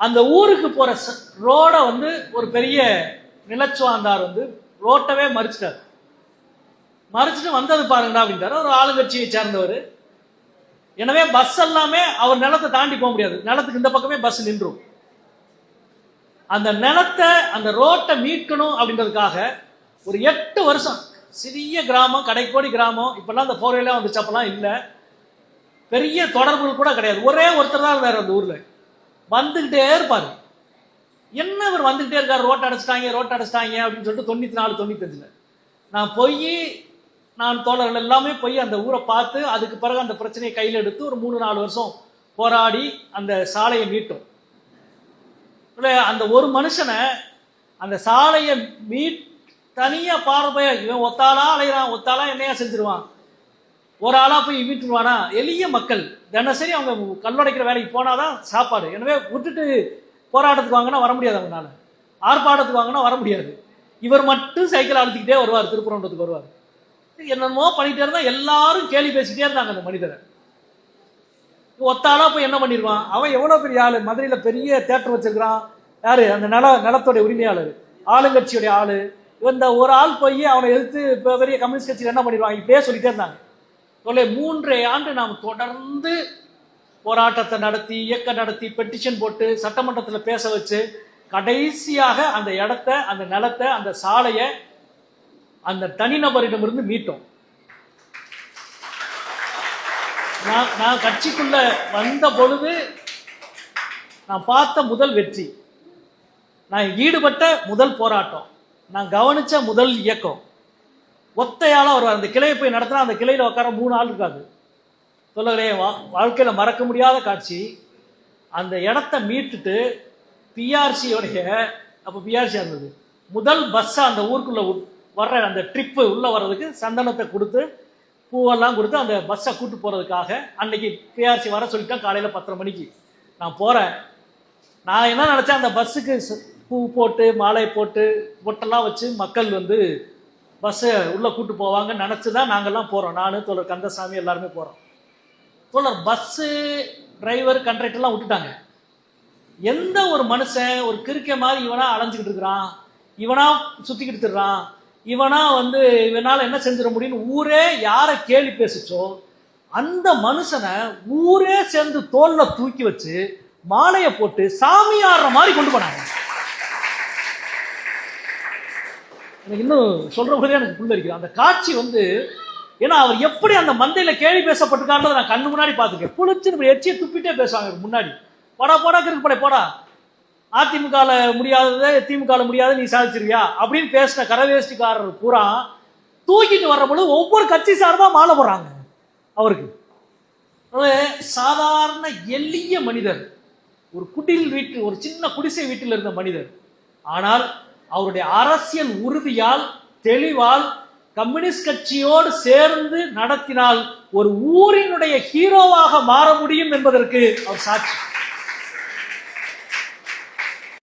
அந்த ஊருக்கு போற ரோட வந்து ஒரு பெரிய நிலச்சுவாந்தார் வந்து ரோட்டவே மறிச்சிட்டார். மறிச்சிட்டு வந்தது பாருங்கடா அப்படின்ட்டாரு. ஒரு ஆளுங்கட்சியை சேர்ந்தவர். எனவே பஸ் எல்லாமே அவர் நிலத்தை தாண்டி போக முடியாது. நிலத்துக்கு இந்த பக்கமே பஸ் நின்றும். அந்த நிலத்தை அந்த ரோட்டை மீட்கணும் அப்படின்றதுக்காக ஒரு எட்டு வருஷம் சிறிய கிராமம் கடைக்கோடி கிராமம் இப்பெல்லாம் அந்த ஃபோர்வேலாம் வந்துச்சு அப்பெல்லாம் இல்லை. பெரிய தொடர்புகள் கூட கிடையாது. ஒரே ஒருத்தர் தான் இருந்தார் அந்த ஊரில். வந்துகிட்டே இருப்பார். என்ன இவர் வந்துகிட்டே இருக்கார்? ரோட்டை அடைச்சிட்டாங்க ரோட்டை அடைச்சிட்டாங்க அப்படின்னு சொல்லிட்டு தொண்ணூற்றி நாலு தொண்ணூத்தஞ்சில். நான் போய் நான் தோழர்கள் எல்லாமே போய் அந்த ஊரை பார்த்து அதுக்கு பிறகு அந்த பிரச்சனையை கையில் எடுத்து ஒரு மூணு நாலு வருஷம் போராடி அந்த சாலையை மீட்டோம். இல்லை அந்த ஒரு மனுஷனை அந்த சாலையை மீட் தனியாக பார்வைய இவன் ஒத்தாளா அலைகிறான் ஒத்தாளா என்னையா செஞ்சிருவான்? ஒரு ஆளா போய் வீட்டுருவானா எளிய மக்கள். தினசரி அவங்க கல்லுடைக்கிற வேலைக்கு போனாதான் சாப்பாடு. எனவே விட்டுட்டு போராட்டத்துக்கு வாங்கினா வர முடியாது அவங்களால. ஆர்ப்பாட்டத்துக்கு வாங்கினா வர முடியாது. இவர் மட்டும் சைக்கிள் அழுத்திக்கிட்டே வருவார் திருப்பரங்குன்றத்துக்கு வருவார். என்னமோ பண்ணிட்டே இருந்தா எல்லாரும் கேள்வி பேசிக்கிட்டே இருந்தாங்க அந்த மனிதரை. ஒத்தாளா போய் என்ன பண்ணிடுவான்? அவன் எவ்வளோ பெரிய ஆளு? மதுரையில் பெரிய தேட்டர் வச்சிருக்கிறான். யாரு? அந்த நில நிலத்தோட உரிமையாளர். ஆளுங்கட்சியுடைய ஆளு. இந்த ஒரு ஆள் போய் அவனை எதிர்த்து பெரிய கம்யூனிஸ்ட் கட்சியில் என்ன பண்ணிடுவாங்க? இப்படியே சொல்லிட்டே இருந்தாங்க. தொலை மூன்றே ஆண்டு நாம் தொடர்ந்து போராட்டத்தை நடத்தி இயக்கம் நடத்தி பெட்டிஷன் போட்டு சட்டமன்றத்தில் பேச வச்சு கடைசியாக அந்த இடத்த அந்த நிலத்தை அந்த சாலையை அந்த தனிநபரிடமிருந்து மீட்டோம். நான் நான் கட்சிக்குள்ள வந்த பொழுது நான் பார்த்த முதல் வெற்றி. நான் ஈடுபட்ட முதல் போராட்டம். நான் கவனிச்ச முதல் இயக்கம். ஒத்தையால் வருவார் அந்த கிளையை போய் நடத்தினா அந்த கிளையில் உட்கார மூணு ஆள் இருக்காது சொல்லலே வாழ்க்கையில் மறக்க முடியாத காட்சி. அந்த இடத்த மீட்டுட்டு பிஆர்சியோடைய அப்போ பிஆர்சி இருந்தது. முதல் பஸ்ஸை அந்த ஊருக்குள்ளே வர்ற அந்த ட்ரிப்பு உள்ளே வர்றதுக்கு சந்தனத்தை கொடுத்து பூவெல்லாம் கொடுத்து அந்த பஸ்ஸை கூட்டு போகிறதுக்காக அன்னைக்கு பிஆர்சி வர சொல்லிட்டேன் காலையில் பத்தரை மணிக்கு. நான் போகிறேன் நான் என்ன நினச்சேன் அந்த பஸ்ஸுக்கு பூ போட்டு மாலை போட்டு பொட்டெல்லாம் வச்சு மக்கள் வந்து பஸ்ஸு உள்ளே கூட்டு போவாங்கன்னு நினச்சி தான் நாங்கள்லாம் போகிறோம் நான் தோழர் கந்தசாமி எல்லாருமே போகிறோம் தோழர் பஸ்ஸு டிரைவர் கண்ட்ரக்டர்லாம் விட்டுட்டாங்க. எந்த ஒரு மனுஷன் ஒரு கிறுக்க மாதிரி இவனா அலைஞ்சிக்கிட்டு இருக்கிறான் இவனா சுற்றிக்கிட்டு திரிறான் இவனா வந்து இவனால் என்ன செஞ்சிட முடியும்னு ஊரே யாரை கேள்வி பேசுச்சோ அந்த மனுஷனை ஊரே சேர்ந்து தோல்ல தூக்கி வச்சு மாலையை போட்டு சாமி ஆடுற மாதிரி கொண்டு போனாங்க. எனக்கு இன்னும் சொல்கிற போதே எனக்கு புல்லரிக்குது அந்த காட்சி வந்து ஏன்னா அவர் எப்படி அந்த மந்தையில் கேள்வி பேசப்பட்டிருக்காருன்றதை நான் கண்ணு முன்னாடி பார்த்துருக்கேன். புளிச்சுன்னு இப்படி எச்சியை துப்பிட்டே பேசுவாங்க முன்னாடி. போடா போடா கிறுக்கு படை போடா. அதிமுகவில் முடியாததை திமுகவில் முடியாத நீ சாதிச்சிருவியா அப்படின்னு பேசின கரவேஷ்டிக்காரர் பூரா தூக்கிட்டு வர்ற பொழுது ஒவ்வொரு கட்சி சார்பாக மாலை போடுறாங்க அவருக்கு. அதாவது சாதாரண எளிய மனிதர் ஒரு குடில் வீட்டு ஒரு சின்ன குடிசை வீட்டில் இருந்த மனிதர். ஆனால் அவருடைய அரசியல் உறுதியால் தெளிவால் கம்யூனிஸ்ட் கட்சியோடு சேர்ந்து நடத்தினால் ஒரு ஊரினுடைய ஹீரோவாக மாற முடியும் என்பதற்கு அவர் சாட்சி.